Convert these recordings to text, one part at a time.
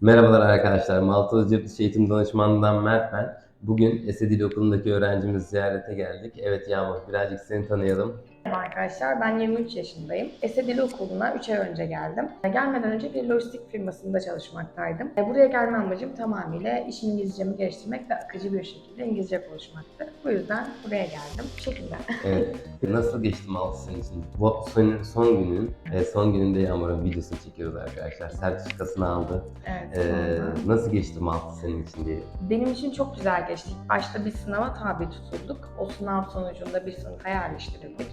Merhabalar arkadaşlar. Malta Özcü Eğitim Danışmanı'ndan Mert ben. Bugün Ese Dil Okulu'ndaki öğrencimizi ziyarete geldik. Evet Yağmur, birazcık seni tanıyalım. Merhaba arkadaşlar, ben 23 yaşındayım. Ese Dil Okulu'na 3 ay önce geldim. Gelmeden önce bir lojistik firmasında çalışmaktaydım. E, Buraya gelme amacım tamamıyla iş İngilizcemi geliştirmek ve akıcı bir şekilde İngilizce konuşmaktı. Bu yüzden buraya geldim. Bu şekilde. Evet. Nasıl geçti Malta senin için? Bu son, son günün, e, son gününde Yağmur'un videosunu çekiyoruz arkadaşlar. Sertifikasını aldı. Evet. E, sonunda. nasıl geçti Malta senin için diye. Benim için çok güzel geçti. Başta bir sınava tabi tutulduk. O sınav sonucunda bir sınıfa yerleştirildik.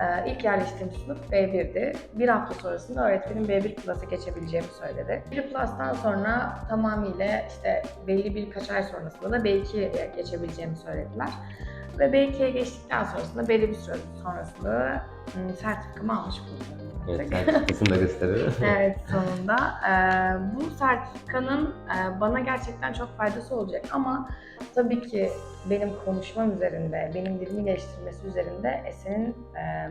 Ee, ilk yerleştiğim sınıf B1'di. Bir hafta sonrasında öğretmenim B1 Plus'a geçebileceğimi söyledi. B1 Plus'tan sonra tamamıyla işte belli birkaç ay sonrasında da B2'ye geçebileceğimi söylediler. Ve B2'ye geçtikten sonrasında belli bir süre sonrasında sertifikamı almış bulundum. Evet, sertifikasını da gösteriyor. Evet sonunda. Ee, bu sertifikanın e, bana gerçekten çok faydası olacak ama tabii ki benim konuşmam üzerinde, benim dilimi geliştirmesi üzerinde Esen'in e,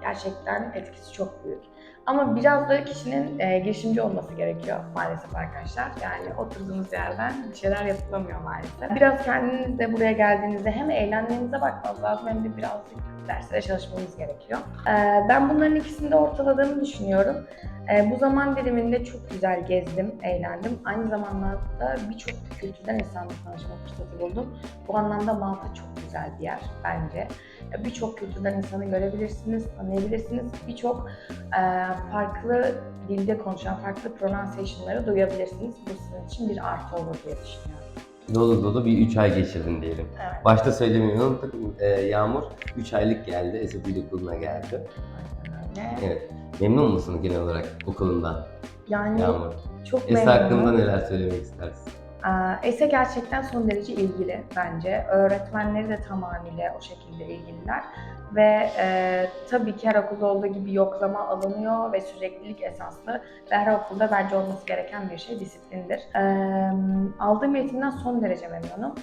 gerçekten etkisi çok büyük. Ama biraz da kişinin e, girişimci olması gerekiyor maalesef arkadaşlar. Yani oturduğunuz yerden bir şeyler yapılamıyor maalesef. Biraz kendiniz de buraya geldiğinizde hem eğlenmenize bakmanız lazım hem de birazcık derslere çalışmanız gerekiyor. E, ben bunların ikisini de ortaladığımı düşünüyorum. E, bu zaman diliminde çok güzel gezdim, eğlendim. Aynı zamanda birçok kültürden insanla tanışma fırsatı buldum. Bu anlamda Malta çok güzel bir yer bence. E, Birçok kültürden insanı görebilirsiniz, tanıyabilirsiniz. Birçok e, farklı dilde konuşan, farklı pronunciation'ları duyabilirsiniz. Bu sizin için bir artı olur diye düşünüyorum. Dolu dolu bir 3 ay geçirdin diyelim. Evet. Başta söylemeyi unuttuk. E, Yağmur 3 aylık geldi. Ese Dil Okulu'na geldi. Aynen öyle. Evet. Memnun musun genel olarak okulundan Yani Yağmur? çok hakkında memnunum. neler söylemek istersin? Ee, ESE gerçekten son derece ilgili bence. Öğretmenleri de tamamıyla o şekilde ilgililer. Ve e, tabii ki her okulda olduğu gibi yoklama alınıyor ve süreklilik esaslı. Ve her okulda bence olması gereken bir şey disiplindir. Ee, aldığım eğitimden son derece memnunum.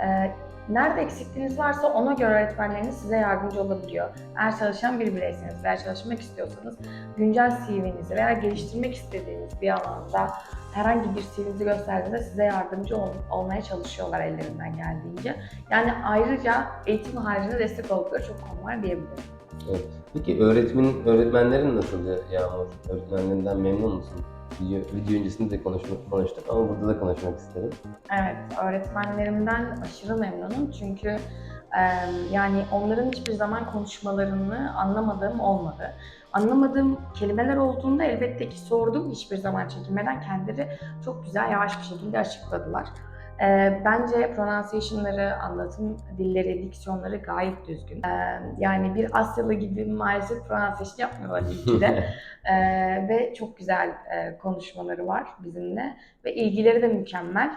Ee, Nerede eksikliğiniz varsa ona göre öğretmenleriniz size yardımcı olabiliyor. Eğer çalışan bir bireyseniz veya çalışmak istiyorsanız güncel CV'nizi veya geliştirmek istediğiniz bir alanda herhangi bir CV'nizi gösterdiğinde size yardımcı ol- olmaya çalışıyorlar ellerinden geldiğince. Yani ayrıca eğitim haricinde destek oldukları çok konu var diyebilirim. Evet. Peki öğretmen, öğretmenlerin nasıldı Yağmur? Öğretmenlerinden memnun musun? Video, video öncesinde de konuşmak, konuştuk ama burada da konuşmak isterim. Evet, öğretmenlerimden aşırı memnunum çünkü yani onların hiçbir zaman konuşmalarını anlamadığım olmadı. Anlamadığım kelimeler olduğunda elbette ki sordum hiçbir zaman çekinmeden kendileri çok güzel yavaş bir şekilde açıkladılar. E, bence pronunciation'ları, anlatım dilleri, diksiyonları gayet düzgün. E, yani bir Asyalı gibi maalesef pronunciation yapmıyorlar ilk de. Ee, ve çok güzel e, konuşmaları var bizimle ve ilgileri de mükemmel.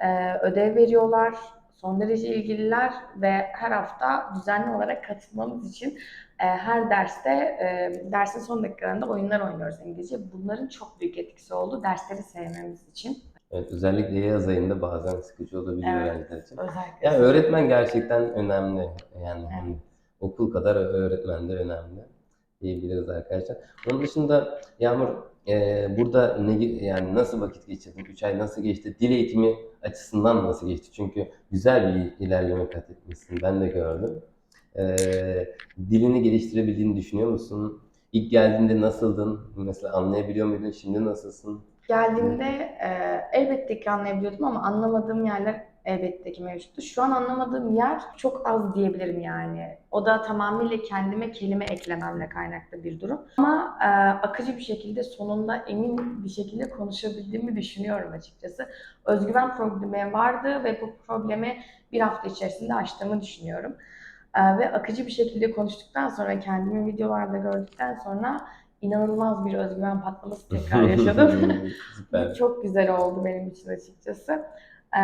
Ee, ödev veriyorlar, son derece ilgililer ve her hafta düzenli olarak katılmamız için e, her derste, e, dersin son dakikalarında oyunlar oynuyoruz İngilizce. Bunların çok büyük etkisi oldu dersleri sevmemiz için. Evet, özellikle yaz ayında bazen sıkıcı olabiliyor Evet. öğrenciler için. Özellikle. Yani öğretmen gerçekten önemli. Yani Evet. hani okul kadar öğretmen de önemli diyebiliriz arkadaşlar. Onun dışında Yağmur e, burada ne yani nasıl vakit geçirdin? 3 ay nasıl geçti? Dil eğitimi açısından nasıl geçti? Çünkü güzel bir ilerleme kat etmişsin. Ben de gördüm. E, dilini geliştirebildiğini düşünüyor musun? İlk geldiğinde nasıldın? Mesela anlayabiliyor muydun? Şimdi nasılsın? Geldiğimde e, elbette ki anlayabiliyordum ama anlamadığım yerler elbette ki mevcuttu. Şu an anlamadığım yer çok az diyebilirim yani. O da tamamıyla kendime kelime eklememle kaynaklı bir durum. Ama e, akıcı bir şekilde sonunda emin bir şekilde konuşabildiğimi düşünüyorum açıkçası. Özgüven problemi vardı ve bu problemi bir hafta içerisinde aştığımı düşünüyorum. E, ve akıcı bir şekilde konuştuktan sonra kendimi videolarda gördükten sonra inanılmaz bir özgüven patlaması tekrar yaşadım. Çok güzel oldu benim için açıkçası. Ee,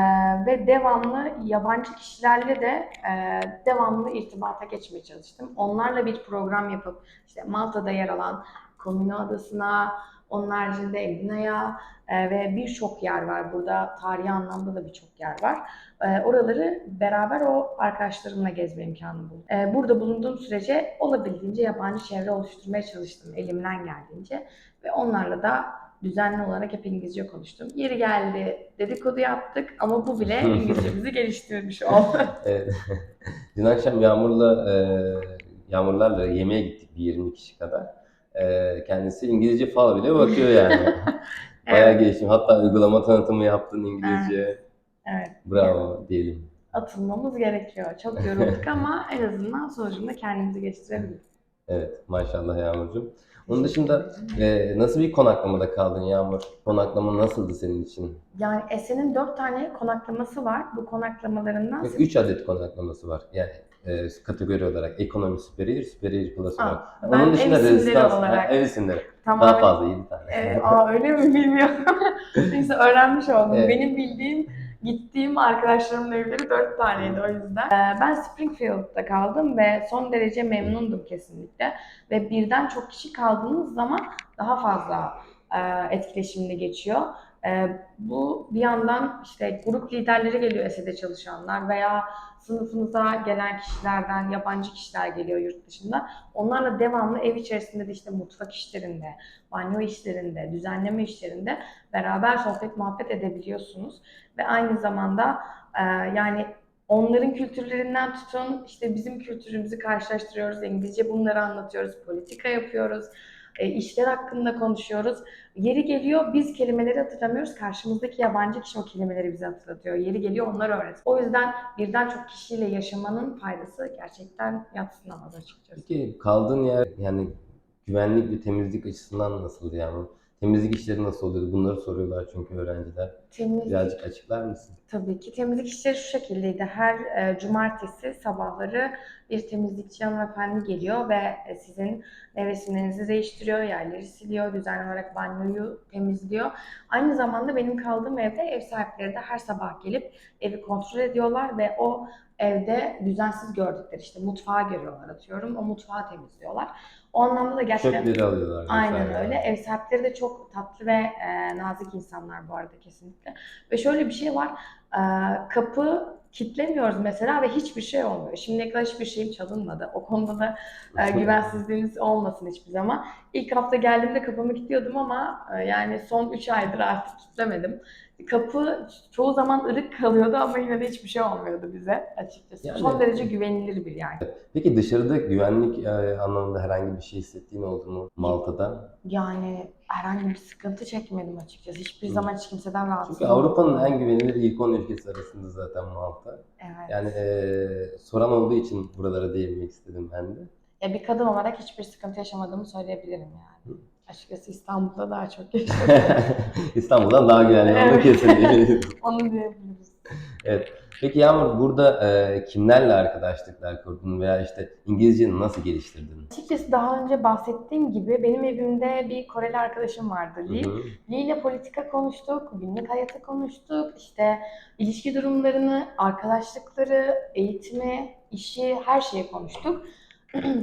ve devamlı yabancı kişilerle de e, devamlı irtibata geçmeye çalıştım. Onlarla bir program yapıp işte Malta'da yer alan Komino Adası'na, onun haricinde Elina'ya e, ve birçok yer var. Burada tarihi anlamda da birçok yer var. E, oraları beraber o arkadaşlarımla gezme imkanı buldum. E, burada bulunduğum sürece olabildiğince yabancı çevre oluşturmaya çalıştım elimden geldiğince. Ve onlarla da düzenli olarak hep İngilizce konuştum. Yeri geldi dedikodu yaptık ama bu bile İngilizcemizi geliştirmiş oldu. Evet. Dün akşam Yağmur'la e, Yağmurlarla yemeğe gittik bir 20 kişi kadar. E, kendisi İngilizce fal bile bakıyor yani. Bayağı Evet. gelişim. Hatta uygulama tanıtımı yaptın İngilizce. Evet. Bravo diyelim. Atılmamız gerekiyor. Çok yorulduk ama en azından sonucunda kendimizi geliştirebildik. Evet maşallah Yağmurcuğum. Onun dışında e, nasıl bir konaklamada kaldın Yağmur? Konaklama nasıldı senin için? Yani Esen'in dört tane konaklaması var. Bu konaklamalarından 3 adet konaklaması var. Yani e, kategori olarak ekonomi superior, superior plus olarak. ben Onun dışında ev rezidans, olarak- ev isimleri. tamamen... Daha fazla 7 tane. Ee, aa öyle mi bilmiyorum. Neyse öğrenmiş oldum. Evet. Benim bildiğim, gittiğim arkadaşlarımın evleri dört taneydi o yüzden. Ee, ben Springfield'da kaldım ve son derece memnundum kesinlikle. Ve birden çok kişi kaldığınız zaman daha fazla e, etkileşimli geçiyor. E, bu bir yandan işte grup liderleri geliyor ESE'de çalışanlar veya sınıfınıza gelen kişilerden yabancı kişiler geliyor yurt dışında. Onlarla devamlı ev içerisinde de işte mutfak işlerinde, banyo işlerinde, düzenleme işlerinde beraber sohbet muhabbet edebiliyorsunuz. Ve aynı zamanda e, yani onların kültürlerinden tutun işte bizim kültürümüzü karşılaştırıyoruz. İngilizce bunları anlatıyoruz, politika yapıyoruz, e, işler hakkında konuşuyoruz. Yeri geliyor biz kelimeleri hatırlamıyoruz. Karşımızdaki yabancı kişi o kelimeleri bize hatırlatıyor. Yeri geliyor onlar öğretiyor. O yüzden birden çok kişiyle yaşamanın faydası gerçekten yatsınamaz açıkçası. Peki kaldığın yer yani güvenlik ve temizlik açısından nasıldı Yağmur? Temizlik işleri nasıl oluyordu? Bunları soruyorlar çünkü öğrenciler. Temizlik Birazcık açıklar mısın? Tabii ki temizlik işleri şu şekildeydi. Her e, cumartesi sabahları bir temizlikçi hanımefendi geliyor ve e, sizin nevresimlerinizi değiştiriyor, yerleri siliyor, düzenli olarak banyoyu temizliyor. Aynı zamanda benim kaldığım evde ev sahipleri de her sabah gelip evi kontrol ediyorlar ve o evde düzensiz gördükleri işte mutfağı görüyorlar atıyorum. O mutfağı temizliyorlar. O anlamda da gerçekten Çöpleri alıyorlar. Aynen vesaire. öyle. Ev sahipleri de çok tatlı ve e, nazik insanlar bu arada kesinlikle. Ve şöyle bir şey var. E, kapı kilitlemiyoruz mesela ve hiçbir şey olmuyor. Şimdiye kadar hiçbir şeyim çalınmadı. O konuda da e, güvensizliğiniz olmasın hiçbir zaman. İlk hafta geldiğimde kapımı kilitliyordum ama e, yani son 3 aydır artık kilitlemedim. Kapı çoğu zaman ırık kalıyordu ama yine de hiçbir şey olmuyordu bize açıkçası. Yani- Son derece güvenilir bir yer. Peki dışarıda güvenlik e, anlamında herhangi bir şey hissettiğin oldu mu Malta'da? Yani herhangi bir sıkıntı çekmedim açıkçası. Hiçbir Hı. zaman hiç kimseden rahatsız Çünkü. Avrupa'nın en güvenilir ilk 10 ülkesi arasında zaten Malta. Evet. Yani e, soran olduğu için buralara değinmek istedim ben de. Ya bir kadın olarak hiçbir sıkıntı yaşamadığımı söyleyebilirim yani. Hı. Açıkçası İstanbul'da daha çok yaşadım. İstanbul'dan daha güvenli onu Evet. kesin diyebiliriz. Onu diyebiliriz. Peki Yağmur burada e, kimlerle arkadaşlıklar kurdun veya işte İngilizceni nasıl geliştirdin? Açıkçası daha önce bahsettiğim gibi benim evimde bir Koreli arkadaşım vardı Lee. Hı hı. Lee ile politika konuştuk, günlük hayatı konuştuk, işte ilişki durumlarını, arkadaşlıkları, eğitimi, işi, her şeyi konuştuk.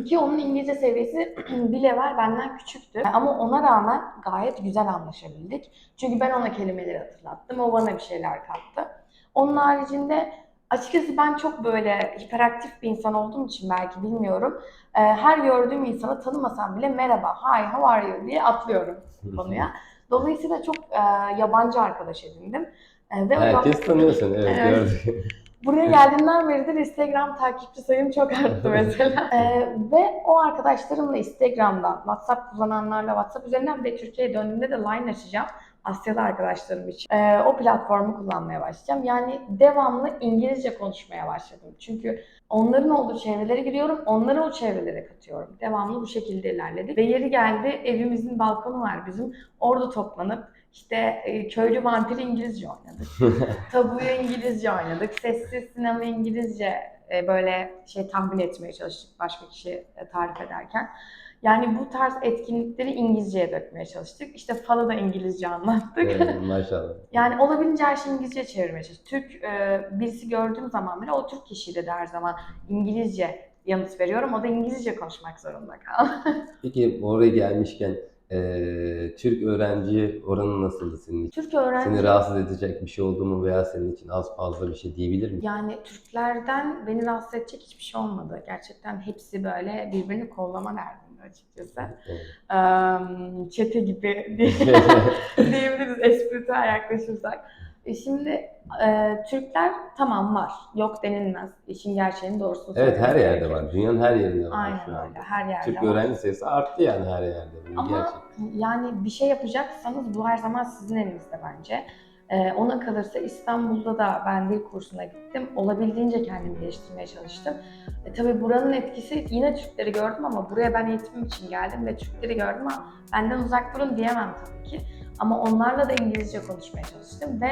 Ki onun İngilizce seviyesi bir level benden küçüktü. Ama ona rağmen gayet güzel anlaşabildik. Çünkü ben ona kelimeleri hatırlattım, o bana bir şeyler kattı. Onun haricinde açıkçası ben çok böyle hiperaktif bir insan olduğum için belki bilmiyorum. Ee, Her gördüğüm insana tanımasam bile merhaba, hi, how are you diye atlıyorum konuya. Dolayısıyla çok e, yabancı arkadaş edindim. E, ve Herkes tanıyorsun evet, Evet. Buraya geldiğimden beridir Instagram takipçi sayım çok arttı mesela. E, ve o arkadaşlarımla Instagram'dan, WhatsApp kullananlarla WhatsApp üzerinden ve Türkiye'ye döndüğümde de Line açacağım. Asyalı arkadaşlarım için. E, o platformu kullanmaya başlayacağım. Yani devamlı İngilizce konuşmaya başladım. Çünkü onların olduğu çevrelere giriyorum, onları o çevrelere katıyorum. Devamlı bu şekilde ilerledik. Ve yeri geldi evimizin balkonu var bizim. Orada toplanıp işte e, köylü vampir İngilizce oynadık. Tabuyu İngilizce oynadık. Sessiz sinema İngilizce e, böyle şey tahmin etmeye çalıştık başka kişi e, tarif ederken. Yani bu tarz etkinlikleri İngilizceye dökmeye çalıştık. İşte falı da İngilizce anlattık. Evet, maşallah. Yani olabildiğince her şeyi İngilizce çevirmeye çalıştık. Türk e, birisi gördüğüm zaman bile o Türk kişiyle de her zaman İngilizce yanıt veriyorum. O da İngilizce konuşmak zorunda kaldı. Peki oraya gelmişken Ee, Türk öğrenci oranı nasıldı senin için? Türk öğrenci Seni rahatsız edecek bir şey oldu mu veya senin için az fazla bir şey diyebilir miyim? Yani Türklerden beni rahatsız edecek hiçbir şey olmadı. Gerçekten hepsi böyle birbirini kollama derdinde açıkçası. Evet. Çete gibi diye- diyebiliriz espritüel yaklaşırsak. E şimdi e, Türkler tamam var. Yok denilmez. İşin gerçeğini doğrusunu evet her yerde gerekir. var. Dünyanın her yerinde var şu Aynen anda. öyle. Her yerde Türk var. öğrenci sayısı arttı yani her yerde. Ama gerçek. yani bir şey yapacaksanız bu her zaman sizin elinizde bence. Ee, ona kalırsa İstanbul'da da ben dil kursuna gittim. Olabildiğince kendimi geliştirmeye çalıştım. E, tabii buranın etkisi yine Türkleri gördüm ama buraya ben eğitimim için geldim ve Türkleri gördüm ama benden uzak durun diyemem tabii ki. Ama onlarla da İngilizce konuşmaya çalıştım ve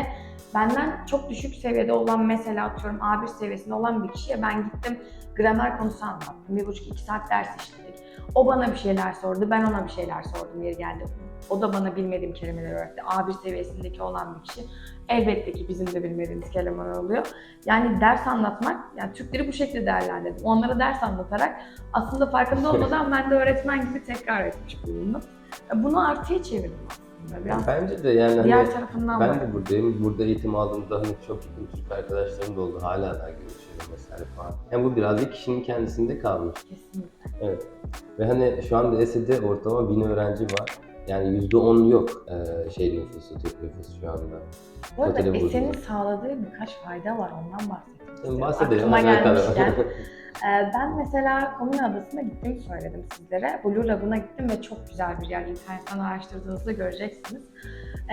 benden çok düşük seviyede olan mesela atıyorum A1 seviyesinde olan bir kişiye ben gittim gramer konusu anlattım. Bir buçuk iki saat ders işledik. O bana bir şeyler sordu, ben ona bir şeyler sordum yeri geldi. O da bana bilmediğim kelimeleri öğretti. A1 seviyesindeki olan bir kişi. Elbette ki bizim de bilmediğimiz kelimeler oluyor. Yani ders anlatmak, yani Türkleri bu şekilde değerlendirdim. Onlara ders anlatarak aslında farkında olmadan ben de öğretmen gibi tekrar etmiş bulundum. Bunu artıya çevirdim aslında biraz. Bence de yani hani Diğer tarafından ben de buradayım. Burada eğitim aldığımda hani çok Türk arkadaşlarım da oldu. Hala da görüşüyorum mesela falan. Yani bu birazcık kişinin kendisinde kalmış. Kesinlikle. Ve hani şu anda ESE'de ortalama 1000 öğrenci var. Yani %10 yok e, şey nüfusu, Türk nüfusu şu anda. Bu arada. Esen'in sağladığı birkaç fayda var. Ondan istiyorum. bahsedelim. Aklıma gelmişken. Ee, Ben mesela Komün Adası'na gittim söyledim sizlere. Blue Lagoon'a gittim ve çok güzel bir yer. İnternetten araştırdığınızda göreceksiniz.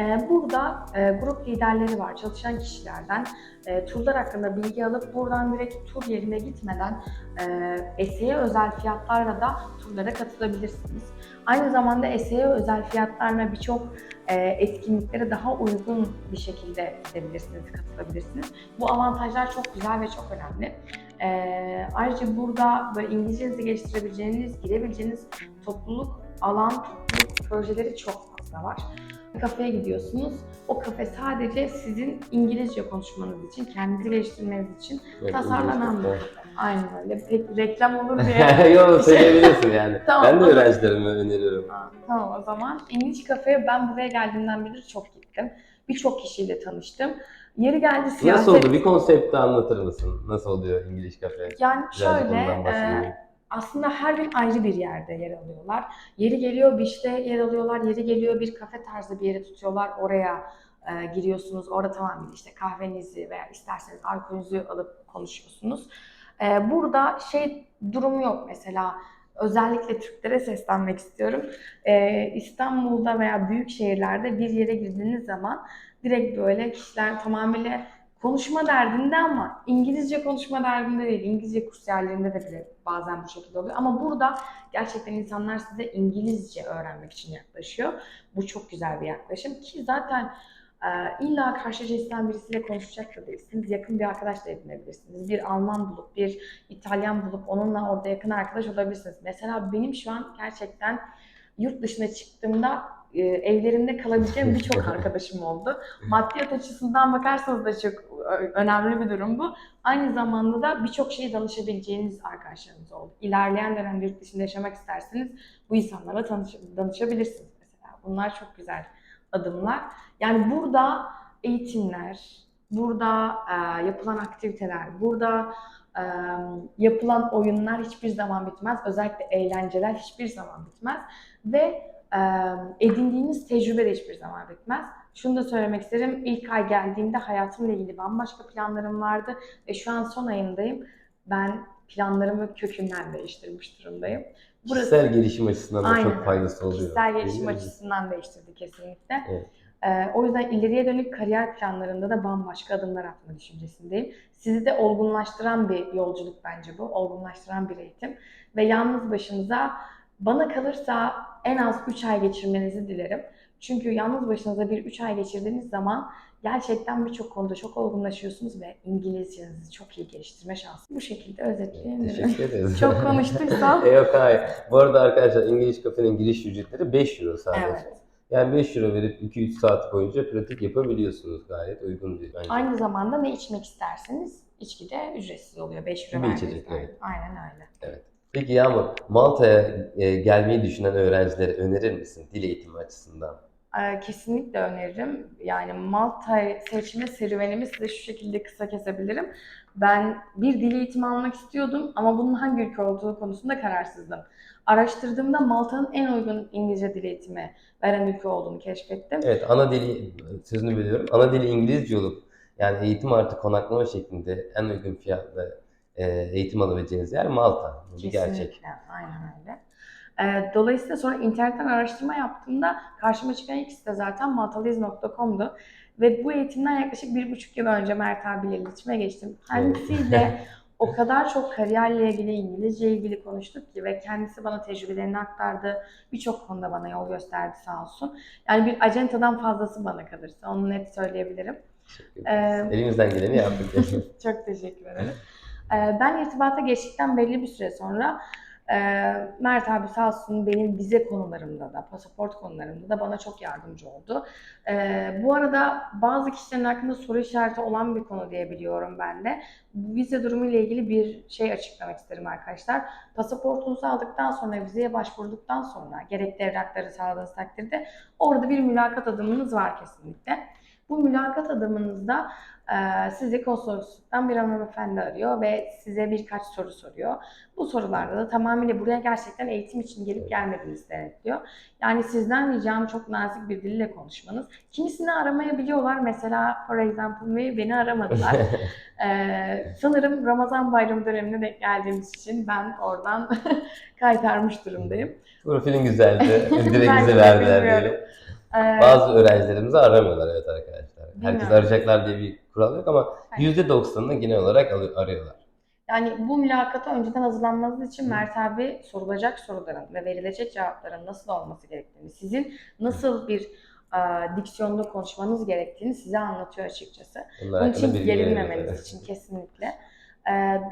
Ee, Burada e, grup liderleri var, çalışan kişilerden. e, Turlar hakkında bilgi alıp buradan direkt tur yerine gitmeden e, ESE'ye özel fiyatlarla da turlara katılabilirsiniz. Aynı zamanda ESE'ye özel fiyatlarla birçok e, etkinliklere daha uygun bir şekilde gidebilirsiniz, katılabilirsiniz. Bu avantajlar çok güzel ve çok önemli. Ee, ayrıca burada böyle İngilizcenizi geliştirebileceğiniz, girebileceğiniz topluluk, alan, topluluk projeleri çok fazla var. Bir kafeye gidiyorsunuz. O kafe sadece sizin İngilizce konuşmanız için, kendinizi geliştirmeniz için Evet, tasarlanan bir kafe. Aynen öyle. Pek reklam olur diye. Yok söyleyebilirsin yani. Tamam, ben de öğrencilerime öneriyorum. Tamam o zaman. İngiliz kafeye ben buraya geldiğimden beri çok gittim. Birçok kişiyle tanıştım. Yeri geldi siyaset... Nasıl oldu? Bir konsepti anlatır mısın? Nasıl oluyor İngiliz kafe? Yani Birazcık şöyle, e, aslında her gün ayrı bir yerde yer alıyorlar. Yeri geliyor beach'te yer alıyorlar, yeri geliyor bir kafe tarzı bir yere tutuyorlar. Oraya e, giriyorsunuz. Orada tamamen işte kahvenizi veya isterseniz alkolünüzü alıp konuşuyorsunuz. E, burada şey durumu yok mesela. Özellikle Türklere seslenmek istiyorum. E, İstanbul'da veya büyük şehirlerde bir yere girdiğiniz zaman direkt böyle kişiler tamamıyla konuşma derdinde ama İngilizce konuşma derdinde değil. İngilizce kursiyerlerinde de bile bazen bu şekilde oluyor. Ama burada gerçekten insanlar size İngilizce öğrenmek için yaklaşıyor. Bu çok güzel bir yaklaşım ki zaten e, illa karşı cinsten birisiyle konuşacak da değilsiniz. Yakın bir arkadaş da edinebilirsiniz. Bir Alman bulup, bir İtalyan bulup onunla orada yakın arkadaş olabilirsiniz. Mesela benim şu an gerçekten yurt dışına çıktığımda e, evlerinde kalabileceğim birçok arkadaşım oldu. Maddiyat açısından bakarsanız da çok önemli bir durum bu. Aynı zamanda da birçok şeyi danışabileceğiniz arkadaşlarınız oldu. İlerleyen dönemde yurt dışında yaşamak isterseniz bu insanlarla tanış danışabilirsiniz mesela. Bunlar çok güzel adımlar. Yani burada eğitimler, burada e, yapılan aktiviteler, burada e, yapılan oyunlar hiçbir zaman bitmez. Özellikle eğlenceler hiçbir zaman bitmez. Ve edindiğiniz tecrübe de hiçbir zaman bitmez. Şunu da söylemek isterim. İlk ay geldiğimde hayatımla ilgili bambaşka planlarım vardı ve şu an son ayındayım. Ben planlarımı kökünden değiştirmiş durumdayım. Kişisel gelişim açısından da Aynen. çok faydası oluyor. Kişisel gelişim Değil açısından değiştirdi kesinlikle. Evet. Ee, o yüzden ileriye dönük kariyer planlarında da bambaşka adımlar atma düşüncesindeyim. Sizi de olgunlaştıran bir yolculuk bence bu. Olgunlaştıran bir eğitim. Ve yalnız başınıza bana kalırsa en az 3 ay geçirmenizi dilerim. Çünkü yalnız başınıza bir 3 ay geçirdiğiniz zaman gerçekten birçok konuda çok olgunlaşıyorsunuz ve İngilizcenizi çok iyi geliştirme şansı. Bu şekilde özetleyebilirim. Teşekkür ederiz. Çok konuştuysam. E, Yok hayır. Bu arada arkadaşlar İngiliz kafenin giriş ücretleri 5 euro sadece. Evet. Yani 5 euro verip 2-3 saat boyunca pratik yapabiliyorsunuz gayet uygun bir bence. Aynı zamanda ne içmek isterseniz içki de ücretsiz oluyor. 5 euro Bir verdiğiniz içecek, zaman. evet. Aynen öyle. Peki Yağmur, Malta'ya e, gelmeyi düşünen öğrencilere önerir misin dil eğitimi açısından? Ee, Kesinlikle öneririm. Yani Malta seçme serüvenimi size şu şekilde kısa kesebilirim. Ben bir dil eğitimi almak istiyordum ama bunun hangi ülke olduğu konusunda kararsızdım. Araştırdığımda Malta'nın en uygun İngilizce dil eğitimi veren ülke olduğunu keşfettim. Evet, ana dili, sözünü bölüyorum, ana dili İngilizce olup yani eğitim artı konaklama şeklinde en uygun fiyatla e, eğitim alabileceğiniz yer Malta. Bu bir gerçek. Kesinlikle, aynen öyle. Ee, dolayısıyla sonra internetten araştırma yaptığımda karşıma çıkan ilk site zaten maltaliz.com'du. Ve bu eğitimden yaklaşık bir buçuk yıl önce Mert abiyle iletişime geçtim. Kendisiyle o kadar çok kariyerle ilgili, İngilizce ilgili konuştuk ki ve kendisi bana tecrübelerini aktardı. Birçok konuda bana yol gösterdi sağ olsun. Yani bir acentadan fazlası bana kalırsa, onu net söyleyebilirim. Ee, Elimizden geleni yaptık. Çok teşekkür ederim. Ee, Ben irtibata geçtikten belli bir süre sonra e, Mert abi sağ olsun benim vize konularımda da, pasaport konularımda da bana çok yardımcı oldu. Ee, Bu arada bazı kişilerin hakkında soru işareti olan bir konu diyebiliyorum ben de. Vize durumu ile ilgili bir şey açıklamak isterim arkadaşlar. Pasaportunuzu aldıktan sonra, vizeye başvurduktan sonra, gerekli evrakları sağladığınız takdirde orada bir mülakat adımınız var kesinlikle. Bu mülakat adımınızda sizi konsolosluktan bir hanımefendi arıyor ve size birkaç soru soruyor. Bu sorularda da tamamıyla buraya gerçekten eğitim için gelip gelmediğinizi denetliyor. Yani sizden ricam çok nazik bir dille konuşmanız. Kimisini aramayabiliyorlar. Mesela for example me, beni aramadılar. Ee, sanırım Ramazan bayramı dönemine denk geldiğimiz için ben oradan kaytarmış durumdayım. Profilin güzeldi. Direkt bize verdiler diyelim. Ee, Bazı öğrencilerimizi aramıyorlar evet arkadaşlar. Herkes arayacaklar diye bir kural yok ama Hayır. %90'ını genel olarak arıyorlar. Yani bu mülakata önceden hazırlanmanız için. Mert abi sorulacak soruların ve verilecek cevapların nasıl olması gerektiğini, sizin nasıl bir e, diksiyonda konuşmanız gerektiğini size anlatıyor açıkçası. Bunlar Bunun için gerilmemeniz için kesinlikle.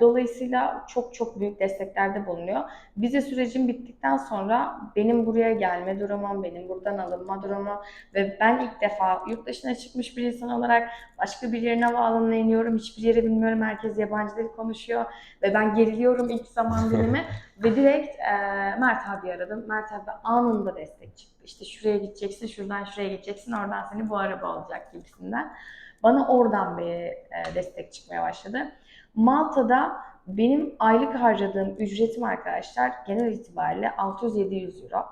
Dolayısıyla çok çok büyük desteklerde bulunuyor. Vize sürecim bittikten sonra benim buraya gelme durumum, benim buradan alınma durumum ve ben ilk defa yurt dışına çıkmış bir insan olarak başka bir yerine havaalanına iniyorum. Hiçbir yeri bilmiyorum. Herkes yabancı dil konuşuyor ve ben geriliyorum ilk zaman dilimi ve direkt e, Mert abi aradım. Mert abi anında destek çıktı. İşte şuraya gideceksin, şuradan şuraya gideceksin, oradan seni bu araba alacak gibisinden. Bana oradan bir e, destek çıkmaya başladı. Malta'da benim aylık harcadığım ücretim arkadaşlar genel itibariyle 600-700 euro.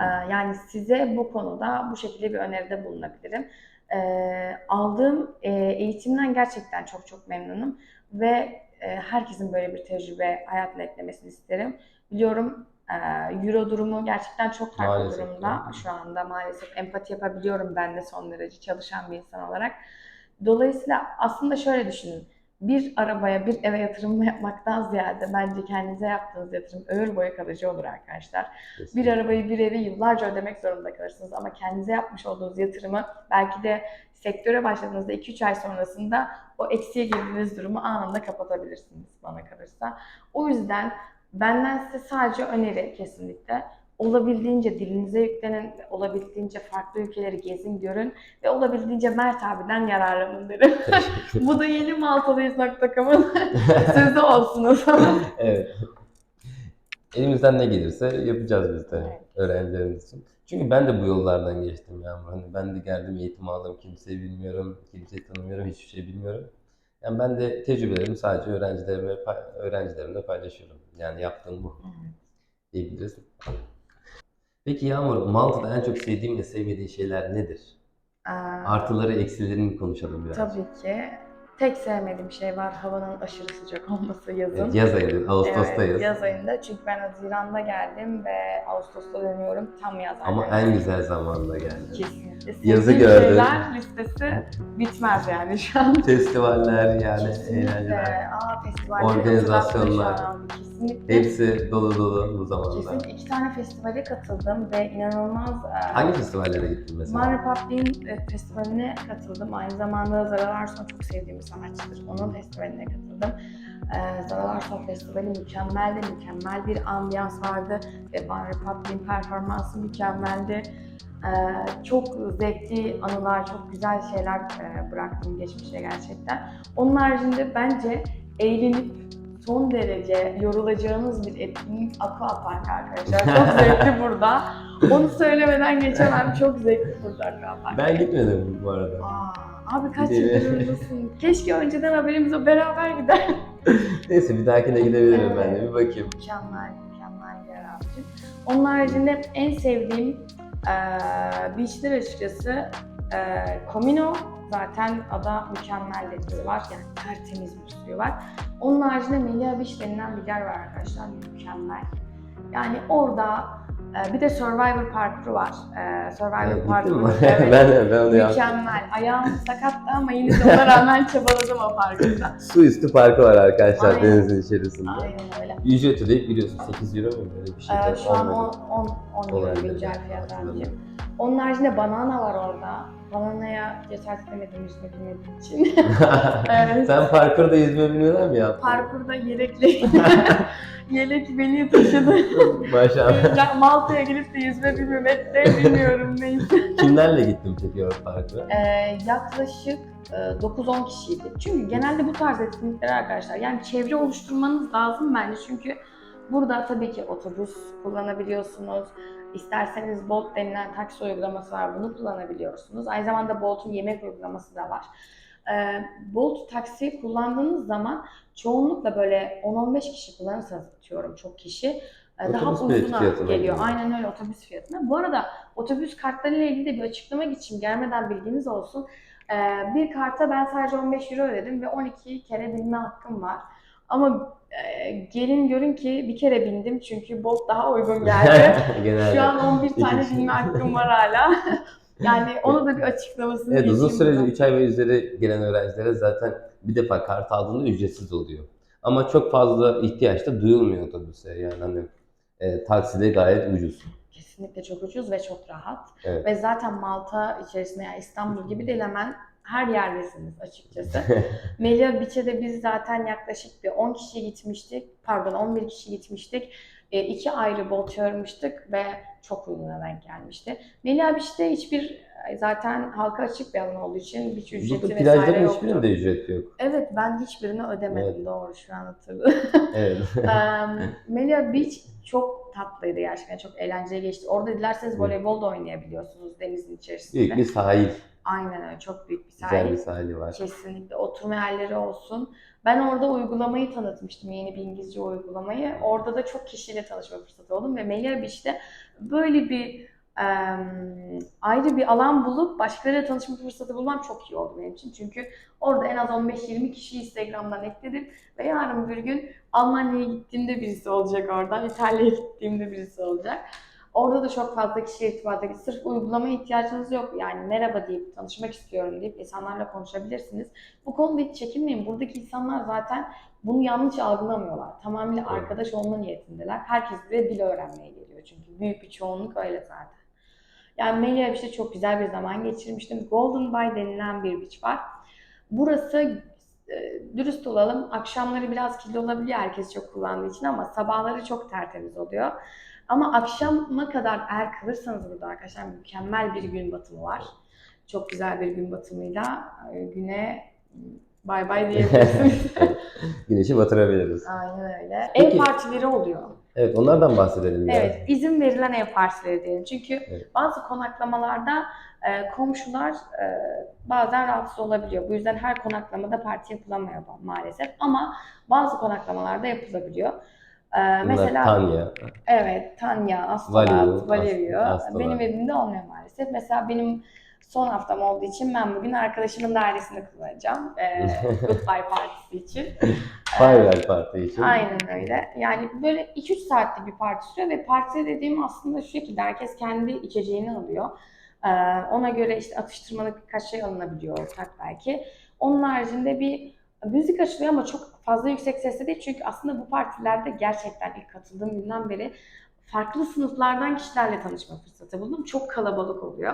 Ee, Yani size bu konuda bu şekilde bir öneride bulunabilirim. Ee, Aldığım e, eğitimden gerçekten çok çok memnunum ve e, herkesin böyle bir tecrübe hayatına eklemesini isterim. Biliyorum e, Euro durumu gerçekten çok farklı Maalesef, durumda evet. şu anda. Maalesef empati yapabiliyorum ben de son derece çalışan bir insan olarak. Dolayısıyla aslında şöyle düşünün. Bir arabaya, bir eve yatırım yapmaktan ziyade bence kendinize yaptığınız yatırım ömür boyu kalıcı olur arkadaşlar. Bir Kesinlikle. arabayı, bir evi yıllarca ödemek zorunda kalırsınız ama kendinize yapmış olduğunuz yatırımı belki de sektöre başladığınızda 2-3 ay sonrasında o eksiye girdiğiniz durumu anında kapatabilirsiniz bana kalırsa. O yüzden benden size sadece öneri kesinlikle olabildiğince dilinize yüklenin, olabildiğince farklı ülkeleri gezin, görün ve olabildiğince Mert abiden yararlanın derim. Bu da yeni maltalıyız.com'un sözü olsun o zaman. Evet. Elimizden ne gelirse yapacağız biz de Evet. öğrencilerimiz için. Çünkü ben de bu yollardan geçtim Yağmur. Hani ben de geldim eğitim aldım. Kimseyi bilmiyorum, kimseyi tanımıyorum, hiçbir şey bilmiyorum. Yani ben de tecrübelerimi sadece öğrencilerime, öğrencilerimle paylaşıyorum. Yani yaptığım bu diyebiliriz. Peki Yağmur, Malta'da en çok sevdiğin ve sevmediğin şeyler nedir? Ee, Artıları, eksilerini konuşalım biraz. Tabii ki. Tek sevmediğim şey var havanın aşırı sıcak olması yazın. Yaz ayı, Ağustos'tayız. Evet, yaz ayında çünkü ben Haziran'da geldim ve Ağustos'ta dönüyorum tam yaz Ama en güzel zamanda geldi. Kesinlikle. Yazı Sevdiğim şeyler listesi bitmez yani şu an. Festivaller yani eğlenceler. Aa, festivaller Organizasyonlar. Kesinlikle. Hepsi dolu dolu bu zamanda. Kesinlikle iki tane festivale katıldım ve inanılmaz... e, Hangi festivallere gittin mesela? Man Republic'in festivaline katıldım. Aynı zamanda Zara Larsson çok sevdiğim bir sanatçıdır. Onun festivaline katıldım. Ee, Zara Larsson Festivali mükemmeldi. Mükemmel bir ambiyans vardı. Ve Man Republic'in performansı mükemmeldi. Ee, çok zevkli anılar, çok güzel şeyler e, bıraktım geçmişe gerçekten. Onun haricinde bence eğlenip son derece yorulacağınız bir etkinlik Aqua Park arkadaşlar. Çok zevkli burada. Onu söylemeden geçemem. Çok zevkli burada Aqua Park. Ben gitmedim bu arada. Aa, abi kaç yıldır? Keşke önceden haberimiz o beraber gider. Neyse bir dahakine gidebilirim ben de Evet. bir bakayım. Mükemmel, mükemmel bir yer abicim. Onun haricinde en sevdiğim eee beachler açıkçası eee Comino. Zaten ada mükemmel denizi var. Yani tertemiz bir suyu var. Onun haricinde Melia Beach denilen bir yer var arkadaşlar. Mükemmel. Yani orada bir de Survivor parkuru var. Eee Survivor gittin parkuru. mi? evet. ben, ben onu. Mükemmel. Ayağım sakattı ama yine de ona rağmen çabaladım o parkurda. Su üstü parkı var arkadaşlar Aynen. denizin içerisinde. Aynen öyle. Ücret ödeyip giriyorsun. 8 euro mu böyle bir şey? Ee, şu an Olmadı. 10, 10, 10 euro güncel fiyat abicim. Onun haricinde banana var orada. Bananaya cesaret edemedim yüzme bilmediğim için. Evet. Sen parkurda yüzme bilmeden mi yaptın? Parkurda yelekli, yelek beni taşıdı. Maşallah. Malta'ya gelip de yüzme bilmemek de bilmiyorum neyse. Kimlerle gittin peki o parkura? Ee, yaklaşık e, 9-10 kişiydi. Çünkü genelde bu tarz etkinlikler arkadaşlar yani çevre oluşturmanız lazım bence çünkü burada tabii ki otobüs kullanabiliyorsunuz. İsterseniz Bolt denilen taksi uygulaması var bunu kullanabiliyorsunuz. Aynı zamanda Bolt'un yemek uygulaması da var. Ee, Bolt taksi kullandığınız zaman çoğunlukla böyle 10-15 kişi kullanırsanız atıyorum çok kişi e, daha uyguna geliyor. geliyor. Aynen öyle otobüs fiyatına. Bu arada otobüs kartları ile ilgili de bir açıklama geçeyim. Gelmeden bilginiz olsun. Ee, bir karta ben sadece 15 euro ödedim ve 12 kere binme hakkım var. Ama e, gelin görün ki bir kere bindim çünkü Bolt daha uygun geldi. Şu an 11 İki tane binme hakkım var hala. yani onu da bir açıklamasını Evet uzun süreli burada. 3 ay ve üzeri gelen öğrencilere zaten bir defa kart aldığında ücretsiz oluyor. Ama çok fazla ihtiyaç da duyulmuyor otobüse. Yani hani e, takside gayet ucuz. Kesinlikle çok ucuz ve çok rahat. Evet. Ve zaten Malta içerisinde yani İstanbul gibi değil hemen her yerdesiniz açıkçası. Melia Beach'e de biz zaten yaklaşık bir 10 kişi gitmiştik. Pardon 11 kişi gitmiştik. E, iki ayrı bol çağırmıştık ve çok uyguna denk gelmişti. Melia Beach'te hiçbir e, zaten halka açık bir alan olduğu için hiç ücreti Burada vesaire yoktu. hiçbirinde ücret yok. Evet ben hiçbirini ödemedim Evet. doğru şu an hatırladım. Evet. Em, Melia Beach çok tatlıydı gerçekten. Çok eğlenceli geçti. Orada dilerseniz voleybol da oynayabiliyorsunuz denizin içerisinde. Büyük bir sahil. Aynen öyle. Çok büyük bir Güzel sahil. bir sahili var. Kesinlikle oturma yerleri olsun. Ben orada uygulamayı tanıtmıştım, yeni bir İngilizce uygulamayı. Orada da çok kişiyle tanışma fırsatı oldum ve Melia Beach'te böyle bir em, ayrı bir alan bulup başkalarıyla tanışma fırsatı bulmam çok iyi oldu benim için. Çünkü orada en az 15-20 kişi Instagram'dan ekledim ve yarın bir gün Almanya'ya gittiğimde birisi olacak oradan, İtalya'ya gittiğimde birisi olacak. Orada da çok fazla kişiye irtibata geçti. Sırf uygulamaya ihtiyacınız yok. Yani merhaba deyip, tanışmak istiyorum deyip insanlarla konuşabilirsiniz. Bu konuda hiç çekinmeyin. Buradaki insanlar zaten bunu yanlış algılamıyorlar. Tamamıyla Evet. arkadaş olma niyetindeler. Herkes buraya dil öğrenmeye geliyor çünkü. Büyük bir çoğunluk öyle zaten. Yani Melia Beach'te çok güzel bir zaman geçirmiştim. Golden Bay denilen bir beach var. Burası e, dürüst olalım. Akşamları biraz kirli olabiliyor herkes çok kullandığı için ama sabahları çok tertemiz oluyor. Ama akşama kadar eğer kalırsanız burada arkadaşlar mükemmel bir gün batımı var. Çok güzel bir gün batımıyla e, güne bay bay diyebilirsiniz. Güneşi batırabiliriz. Aynen öyle. Peki. Ev partileri oluyor. Evet onlardan bahsedelim. Evet, izin verilen ev partileri diyelim. Çünkü Evet. bazı konaklamalarda e, komşular e, bazen rahatsız olabiliyor. Bu yüzden her konaklamada parti yapılamıyor maalesef. Ama bazı konaklamalarda yapılabiliyor. E, Bunlar mesela Tanya. Evet, Tanya, Value, Astolat, Valevio. Ast- Astolat. Benim evimde olmuyor maalesef. Mesela benim son haftam olduğu için ben bugün arkadaşımın dairesini kullanacağım. Ee, Goodbye Partisi için. Farewell Parti için. Aynen öyle. Yani böyle 2-3 saatlik bir parti sürüyor ve parti dediğim aslında şu şekilde herkes kendi içeceğini alıyor. Ee, ona göre işte atıştırmalık birkaç şey alınabiliyor ortak belki. Onun haricinde bir müzik açılıyor ama çok fazla yüksek sesle değil çünkü aslında bu partilerde gerçekten ilk katıldığım günden beri farklı sınıflardan kişilerle tanışma fırsatı buldum. Çok kalabalık oluyor.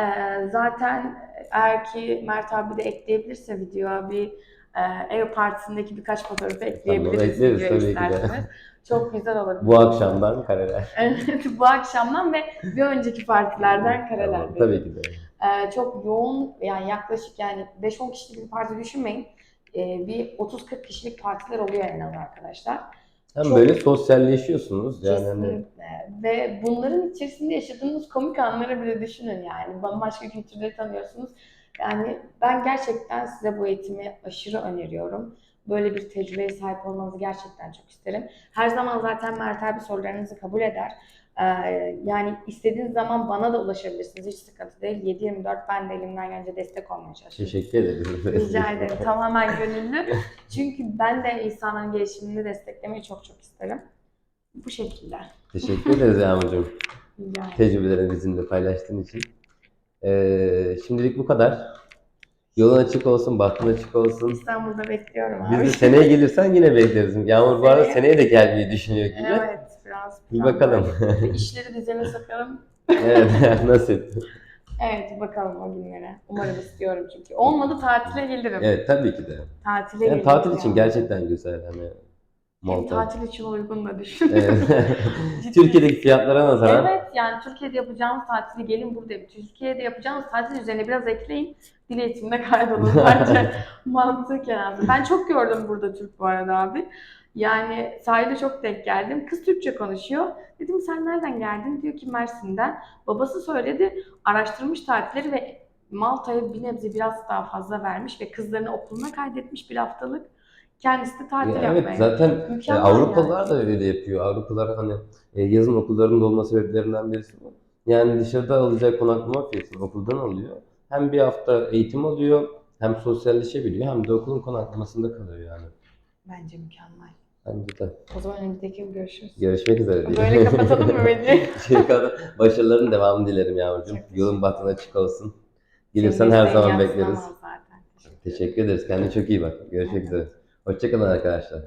Ee, zaten eğer ki Mert abi de ekleyebilirse videoya bir e, ev partisindeki birkaç fotoğrafı ekleyebiliriz ekleriz videoya tabii ki de. Çok güzel olur. Bu akşamdan kareler. Evet, bu akşamdan ve bir önceki partilerden kareler. Tamam, tabii ki de. Ee, çok yoğun yani yaklaşık yani 5-10 kişilik bir parti düşünmeyin. E, bir 30-40 kişilik partiler oluyor en az arkadaşlar. Hem Çok- böyle sosyalleşiyorsunuz yani. Ve bunların içerisinde yaşadığınız komik anları bile düşünün yani. Bambaşka kültürleri tanıyorsunuz. Yani ben gerçekten size bu eğitimi aşırı öneriyorum. Böyle bir tecrübeye sahip olmanızı gerçekten çok isterim. Her zaman zaten Mert abi sorularınızı kabul eder. Ee, yani istediğiniz zaman bana da ulaşabilirsiniz. Hiç sıkıntı değil. 7-24 ben de elimden gelince destek olmaya çalışıyorum. teşekkür ederiz. Rica ederim. Tamamen gönüllü. Çünkü ben de insanların gelişimini desteklemeyi çok çok isterim. Bu şekilde. Teşekkür ederiz ederim. Tecrübelerini bizimle paylaştığın için. Ee, şimdilik bu kadar. Yolun açık olsun, bahtın açık olsun. İstanbul'da bekliyorum Biz abi. de seneye gelirsen yine bekleriz. Yağmur bu arada Seneye- de gelmeyi düşünüyor gibi. Evet. Bir bakalım. İşleri düzene sokalım. evet, nasip. Evet bakalım o günlere. Umarım istiyorum çünkü. Olmadı tatile gelirim. Evet, tabii ki de. Tatile Yani gelirim. tatil için yani. gerçekten güzel hani Hem Malta. tatil için uygun da düşün. Evet. Türkiye'deki fiyatlara nazaran Evet yani Türkiye'de yapacağınız tatili gelin burada yapın. Türkiye'de yapacağınız tatil üzerine biraz ekleyin. Dil eğitiminde kaybolun bence mantıken abi. Ben çok gördüm burada Türk bu arada abi. Yani sahilde çok denk geldim. Kız Türkçe konuşuyor. Dedim sen nereden geldin? Diyor ki Mersin'den. Babası söyledi. Araştırmış tatilleri ve Malta'ya bir nebze biraz daha fazla vermiş ve kızlarını okuluna kaydetmiş bir haftalık. Kendisi de tatil Ya yapmaya. evet zaten e, Mükemmel Avrupalılar da öyle yapıyor. Avrupalılar hani e, yazın okullarının olma sebeplerinden birisi bu. Yani dışarıda alacağı konaklama fiyatını okuldan alıyor. Hem bir hafta eğitim alıyor, hem sosyalleşebiliyor, hem de okulun konaklamasında kalıyor yani. Bence mükemmel. Bence de. O zaman önümüzdeki görüşürüz. Görüşmek üzere. Böyle kapatalım mı beni? Şey kadar Başarıların devamını dilerim Yağmurcuğum. Yolun bahtın açık olsun. Gelirsen her zaman bekleriz. zaten. Teşekkür ederiz. Kendine çok iyi bak. Görüşmek üzere. Hoşçakalın arkadaşlar.